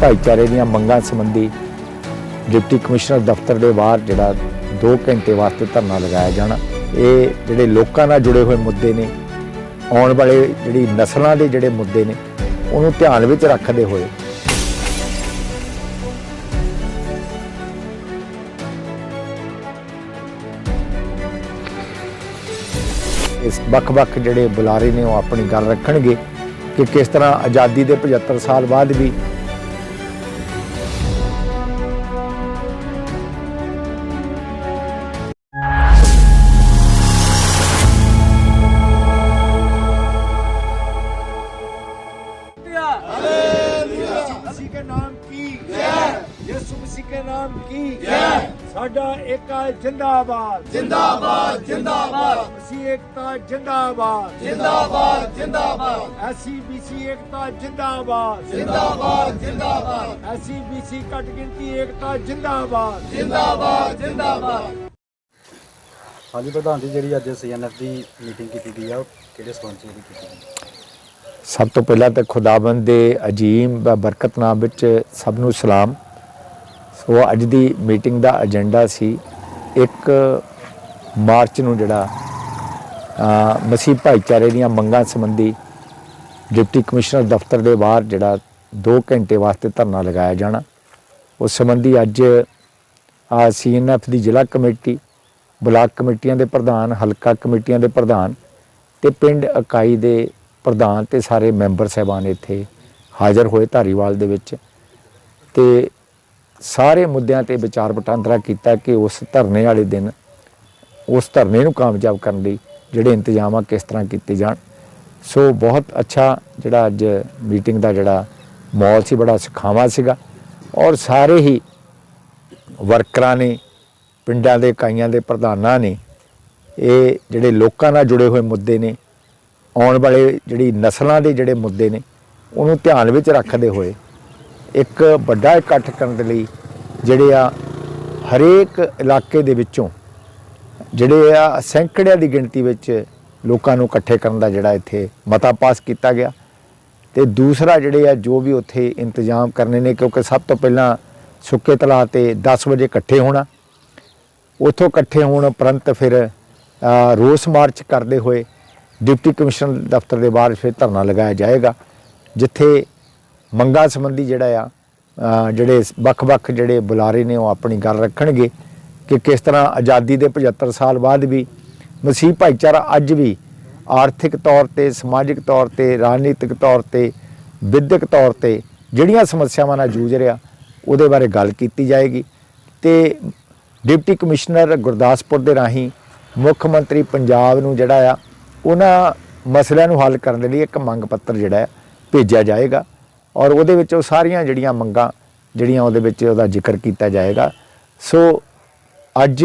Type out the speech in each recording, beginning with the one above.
ਭਾਈਚਾਰੇ ਦੀਆਂ ਮੰਗਾਂ ਸੰਬੰਧੀ ਡਿਪਟੀ ਕਮਿਸ਼ਨਰ ਦਫ਼ਤਰ ਦੇ ਬਾਹਰ ਜਿਹੜਾ 2 ਘੰਟੇ ਵਾਸਤੇ ਧਰਨਾ ਲਗਾਇਆ ਜਾਣਾ। ਇਹ ਜਿਹੜੇ ਲੋਕਾਂ ਨਾਲ ਜੁੜੇ ਹੋਏ ਮੁੱਦੇ ਨੇ, ਆਉਣ ਵਾਲੇ ਜਿਹੜੀ ਨਸਲਾਂ ਦੇ ਜਿਹੜੇ ਮੁੱਦੇ ਨੇ, ਉਹਨੂੰ ਧਿਆਨ ਵਿੱਚ ਰੱਖਦੇ ਹੋਏ। ਇਸ ਵੱਖ-ਵੱਖ ਜਿਹੜੇ ਬੁਲਾਰੇ ਨੇ ਉਹ ਆਪਣੀ ਗੱਲ ਰੱਖਣਗੇ ਕਿ ਕਿਸ ਤਰ੍ਹਾਂ ਆਜ਼ਾਦੀ ਦੇ 75 ਸਾਲ ਬਾਅਦ ਵੀ ਸਾਡਾ ਏਕਾ ਜਿੰਦਾਬਾਦ। ਜਿੰਦਾਬਾਦ ਜਿੰਦਾਬਾਦ। ਅਸੀਂ ਏਕਤਾ ਜਿੰਦਾਬਾਦ। ਜਿੰਦਾਬਾਦ ਜਿੰਦਾਬਾਦ। ਐਸਸੀਬੀਸੀ ਏਕਤਾ ਜਿੰਦਾਬਾਦ। ਜਿੰਦਾਬਾਦ ਜਿੰਦਾਬਾਦ। ਐਸਸੀਬੀਸੀ ਘੱਟ ਗਿਣਤੀ ਏਕਤਾ ਜਿੰਦਾਬਾਦ। ਜਿੰਦਾਬਾਦ ਜਿੰਦਾਬਾਦ। ਹਾਂਜੀ ਪ੍ਰਧਾਨ ਜੀ ਜਿਹੜੀ ਅੱਜ ਸੀਐਨਐਫ ਦੀ ਮੀਟਿੰਗ ਕੀਤੀ ਗਈ ਆ ਉਹ ਕਿਹੜੇ ਸਬੰਧ 'ਚ ਜਿਹੜੀ ਕੀਤੀ ਗਈ? ਸਭ ਤੋਂ ਪਹਿਲਾਂ ਤਾਂ ਖੁਦਾਵੰਦ ਦੇ ਅਜੀਮ ਬ- ਬਰਕਤਨਾਮ ਵਿੱਚ ਸਭ ਨੂੰ ਸਲਾਮ। ਉਹ ਅੱਜ ਦੀ ਮੀਟਿੰਗ ਦਾ ਏਜੰਡਾ ਸੀ। ਇੱਕ ਮਾਰਚ ਨੂੰ ਜਿਹੜਾ ਮਸੀਹ ਭਾਈਚਾਰੇ ਦੀਆਂ ਮੰਗਾਂ ਸੰਬੰਧੀ ਡਿਪਟੀ ਕਮਿਸ਼ਨਰ ਦਫ਼ਤਰ ਦੇ ਬਾਹਰ ਜਿਹੜਾ 2 ਘੰਟੇ ਵਾਸਤੇ ਧਰਨਾ ਲਗਾਇਆ ਜਾਣਾ। ਉਸ ਸੰਬੰਧੀ ਅੱਜ ਆ ਸੀਐਨਐਫ ਦੀ ਜ਼ਿਲ੍ਹਾ ਕਮੇਟੀ, ਬਲਾਕ ਕਮੇਟੀਆਂ ਦੇ ਪ੍ਰਧਾਨ, ਹਲਕਾ ਕਮੇਟੀਆਂ ਦੇ ਪ੍ਰਧਾਨ ਤੇ ਪਿੰਡ ਇਕਾਈ ਦੇ ਪ੍ਰਧਾਨ ਤੇ ਸਾਰੇ ਮੈਂਬਰ ਸਹਿਬਾਨ ਇੱਥੇ ਹਾਜ਼ਰ ਹੋਏ ਧਾਰੀਵਾਲ ਦੇ ਵਿੱਚ। ਤੇ ਸਾਰੇ ਮੁੱਦਿਆਂ ਤੇ ਵਿਚਾਰ ਵਟਾਂਦਰਾ ਕੀਤਾ ਕਿ ਉਸ ਧਰਨੇ ਵਾਲੇ ਦਿਨ ਉਸ ਧਰਨੇ ਨੂੰ ਕਾਮਯਾਬ ਕਰਨ ਲਈ ਜਿਹੜੇ ਇੰਤਜ਼ਾਮ ਆ ਕਿਸ ਤਰ੍ਹਾਂ ਕੀਤੇ ਜਾਣ। ਸੋ ਬਹੁਤ ਅੱਛਾ ਜਿਹੜਾ ਅੱਜ ਮੀਟਿੰਗ ਦਾ ਜਿਹੜਾ ਮਾਹੌਲ ਸੀ, ਬੜਾ ਸੁਖਾਵਾਂ ਸੀਗਾ ਔਰ ਸਾਰੇ ਹੀ ਵਰਕਰਾਂ ਨੇ, ਪਿੰਡਾਂ ਦੇ, ਇਕਾਈਆਂ ਦੇ ਪ੍ਰਧਾਨਾਂ ਨੇ, ਇਹ ਜਿਹੜੇ ਲੋਕਾਂ ਨਾਲ ਜੁੜੇ ਹੋਏ ਮੁੱਦੇ ਨੇ, ਆਉਣ ਵਾਲੇ ਜਿਹੜੀ ਨਸਲਾਂ ਦੇ ਜਿਹੜੇ ਮੁੱਦੇ ਨੇ, ਉਹਨੂੰ ਧਿਆਨ ਵਿੱਚ ਰੱਖਦੇ ਹੋਏ ਇੱਕ ਵੱਡਾ ਇਕੱਠ ਕਰਨ ਦੇ ਲਈ ਜਿਹੜੇ ਆ ਹਰੇਕ ਇਲਾਕੇ ਦੇ ਵਿੱਚੋਂ ਜਿਹੜੇ ਆ ਸੈਂਕੜਿਆਂ ਦੀ ਗਿਣਤੀ ਵਿੱਚ ਲੋਕਾਂ ਨੂੰ ਇਕੱਠੇ ਕਰਨ ਦਾ ਜਿਹੜਾ ਇੱਥੇ ਮਤਾ ਪਾਸ ਕੀਤਾ ਗਿਆ। ਤੇ ਦੂਸਰਾ ਜਿਹੜੇ ਆ ਜੋ ਵੀ ਉੱਥੇ ਇੰਤਜ਼ਾਮ ਕਰਨੇ ਨੇ, ਕਿਉਂਕਿ ਸਭ ਤੋਂ ਪਹਿਲਾਂ ਸੁੱਕੇ ਤਲਾਅ ਤੇ 10 ਵਜੇ ਇਕੱਠੇ ਹੋਣਾ। ਉੱਥੋਂ ਇਕੱਠੇ ਹੋਣ ਉਪਰੰਤ ਫਿਰ ਰੋਸ ਮਾਰਚ ਕਰਦੇ ਹੋਏ ਡਿਪਟੀ ਕਮਿਸ਼ਨਰ ਦਫ਼ਤਰ ਦੇ ਬਾਹਰ ਫਿਰ ਧਰਨਾ ਲਗਾਇਆ ਜਾਏਗਾ, ਜਿੱਥੇ ਮੰਗਾਂ ਸੰਬੰਧੀ ਜਿਹੜਾ ਆ ਜਿਹੜੇ ਵੱਖ-ਵੱਖ ਜਿਹੜੇ ਬੁਲਾਰੇ ਨੇ ਉਹ ਆਪਣੀ ਗੱਲ ਰੱਖਣਗੇ ਕਿ ਕਿਸ ਤਰ੍ਹਾਂ ਆਜ਼ਾਦੀ ਦੇ 75 ਸਾਲ ਬਾਅਦ ਵੀ ਮਸੀਹ ਭਾਈਚਾਰਾ ਅੱਜ ਵੀ ਆਰਥਿਕ ਤੌਰ ਤੇ, ਸਮਾਜਿਕ ਤੌਰ ਤੇ, ਰਾਜਨੀਤਿਕ ਤੌਰ ਤੇ, ਵਿਦਿਅਕ ਤੌਰ ਤੇ ਜਿਹੜੀਆਂ ਸਮੱਸਿਆਵਾਂ ਨਾਲ ਜੂਝ ਰਿਹਾ, ਉਹਦੇ ਬਾਰੇ ਗੱਲ ਕੀਤੀ ਜਾਏਗੀ। ਤੇ ਡਿਪਟੀ ਕਮਿਸ਼ਨਰ ਗੁਰਦਾਸਪੁਰ ਦੇ ਰਾਹੀਂ ਮੁੱਖ ਮੰਤਰੀ ਪੰਜਾਬ ਨੂੰ ਜਿਹੜਾ ਆ, ਉਹਨਾਂ ਮਸਲਿਆਂ ਨੂੰ ਹੱਲ ਕਰਨ ਦੇ ਲਈ ਇੱਕ ਮੰਗ ਪੱਤਰ ਜਿਹੜਾ ਹੈ ਭੇਜਿਆ ਜਾਏਗਾ। ਔਰ ਉਹਦੇ ਵਿੱਚ ਉਹ ਸਾਰੀਆਂ ਜਿਹੜੀਆਂ ਮੰਗਾਂ, ਜਿਹੜੀਆਂ ਉਹਦੇ ਵਿੱਚ ਉਹਦਾ ਜ਼ਿਕਰ ਕੀਤਾ ਜਾਏਗਾ। ਸੋ ਅੱਜ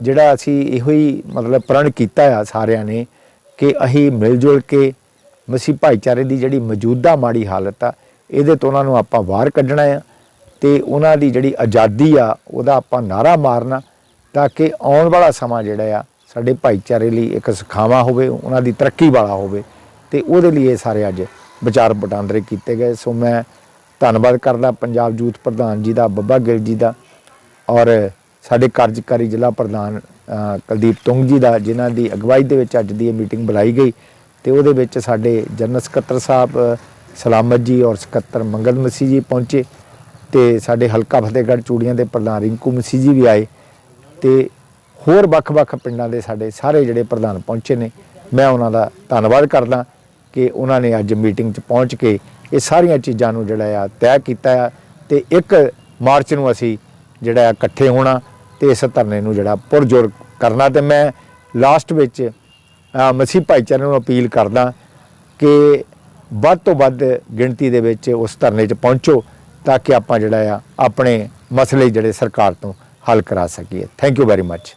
ਜਿਹੜਾ ਅਸੀਂ ਇਹੋ ਹੀ ਮਤਲਬ ਪ੍ਰਣ ਕੀਤਾ ਆ ਸਾਰਿਆਂ ਨੇ ਕਿ ਅਸੀਂ ਮਿਲ ਜੁਲ ਕੇ ਮਸੀਹ ਭਾਈਚਾਰੇ ਦੀ ਜਿਹੜੀ ਮੌਜੂਦਾ ਮਾੜੀ ਹਾਲਤ ਆ, ਇਹਦੇ ਤੋਂ ਉਹਨਾਂ ਨੂੰ ਆਪਾਂ ਬਾਹਰ ਕੱਢਣਾ ਆ ਤੇ ਉਹਨਾਂ ਦੀ ਜਿਹੜੀ ਆਜ਼ਾਦੀ ਆ, ਉਹਦਾ ਆਪਾਂ ਨਾਰਾ ਮਾਰਨਾ ਤਾਂ ਕਿ ਆਉਣ ਵਾਲਾ ਸਮਾਂ ਜਿਹੜਾ ਆ, ਸਾਡੇ ਭਾਈਚਾਰੇ ਲਈ ਇੱਕ ਸੁਖਾਵਾਂ ਹੋਵੇ, ਉਹਨਾਂ ਦੀ ਤਰੱਕੀ ਵਾਲਾ ਹੋਵੇ ਤੇ ਉਹਦੇ ਲਈ ਇਹ ਸਾਰੇ ਅੱਜ ਵਿਚਾਰ ਵਟਾਂਦਰੇ ਕੀਤੇ ਗਏ। ਸੋ ਮੈਂ ਧੰਨਵਾਦ ਕਰਦਾ ਪੰਜਾਬ ਯੂਥ ਪ੍ਰਧਾਨ ਜੀ ਦਾ, ਬੱਬਾ ਗਿੱਲ ਜੀ ਦਾ ਔਰ ਸਾਡੇ ਕਾਰਜਕਾਰੀ ਜ਼ਿਲ੍ਹਾ ਪ੍ਰਧਾਨ ਕੁਲਦੀਪ ਤੁੰਗ ਜੀ ਦਾ, ਜਿਨ੍ਹਾਂ ਦੀ ਅਗਵਾਈ ਦੇ ਵਿੱਚ ਅੱਜ ਦੀ ਇਹ ਮੀਟਿੰਗ ਬੁਲਾਈ ਗਈ। ਤੇ ਉਹਦੇ ਵਿੱਚ ਸਾਡੇ ਜਨਰਲ ਸਕੱਤਰ ਸਾਹਿਬ, ਸਲਾਮਤ ਜੀ ਔਰ ਸਕੱਤਰ ਮੰਗਲ ਮਸੀਹ ਜੀ ਪਹੁੰਚੇ ਤੇ ਸਾਡੇ ਹਲਕਾ ਫਤਿਹਗੜ੍ਹ ਚੂੜੀਆਂ ਦੇ ਪ੍ਰਧਾਨ ਰਿੰਕੂ ਮਸੀਹ ਜੀ ਵੀ ਆਏ ਤੇ ਹੋਰ ਵੱਖ-ਵੱਖ ਪਿੰਡਾਂ ਦੇ ਸਾਡੇ ਸਾਰੇ ਜਿਹੜੇ ਪ੍ਰਧਾਨ ਪਹੁੰਚੇ ਨੇ, ਮੈਂ ਉਹਨਾਂ ਦਾ ਧੰਨਵਾਦ ਕਰਦਾ। ਕਿ ਉਹਨਾਂ ਨੇ ਅੱਜ ਮੀਟਿੰਗ 'ਚ ਪਹੁੰਚ ਕੇ ਇਹ ਸਾਰੀਆਂ ਚੀਜ਼ਾਂ ਨੂੰ ਜਿਹੜਾ ਆ ਤੈਅ ਕੀਤਾ ਆ ਤੇ 1 ਮਾਰਚ ਨੂੰ ਅਸੀਂ ਜਿਹੜਾ ਆ ਇਕੱਠੇ ਹੋਣਾ ਤੇ ਇਸ ਧਰਨੇ ਨੂੰ ਜਿਹੜਾ ਪੁਰਜੋਰ ਕਰਨਾ ਤੇ ਮੈਂ ਲਾਸਟ ਵਿੱਚ ਮਸੀਹ ਭਾਈਚਾਰੇ ਨੂੰ ਅਪੀਲ ਕਰਦਾ ਕਿ ਵੱਧ ਤੋਂ ਵੱਧ ਗਿਣਤੀ ਦੇ ਵਿੱਚ ਉਸ ਧਰਨੇ 'ਚ ਪਹੁੰਚੋ ਤਾਂ ਕਿ ਆਪਾਂ ਜਿਹੜਾ ਆ ਆਪਣੇ ਮਸਲੇ ਜਿਹੜੇ ਸਰਕਾਰ ਤੋਂ ਹੱਲ ਕਰਾ ਸਕੀਏ। Thank you very much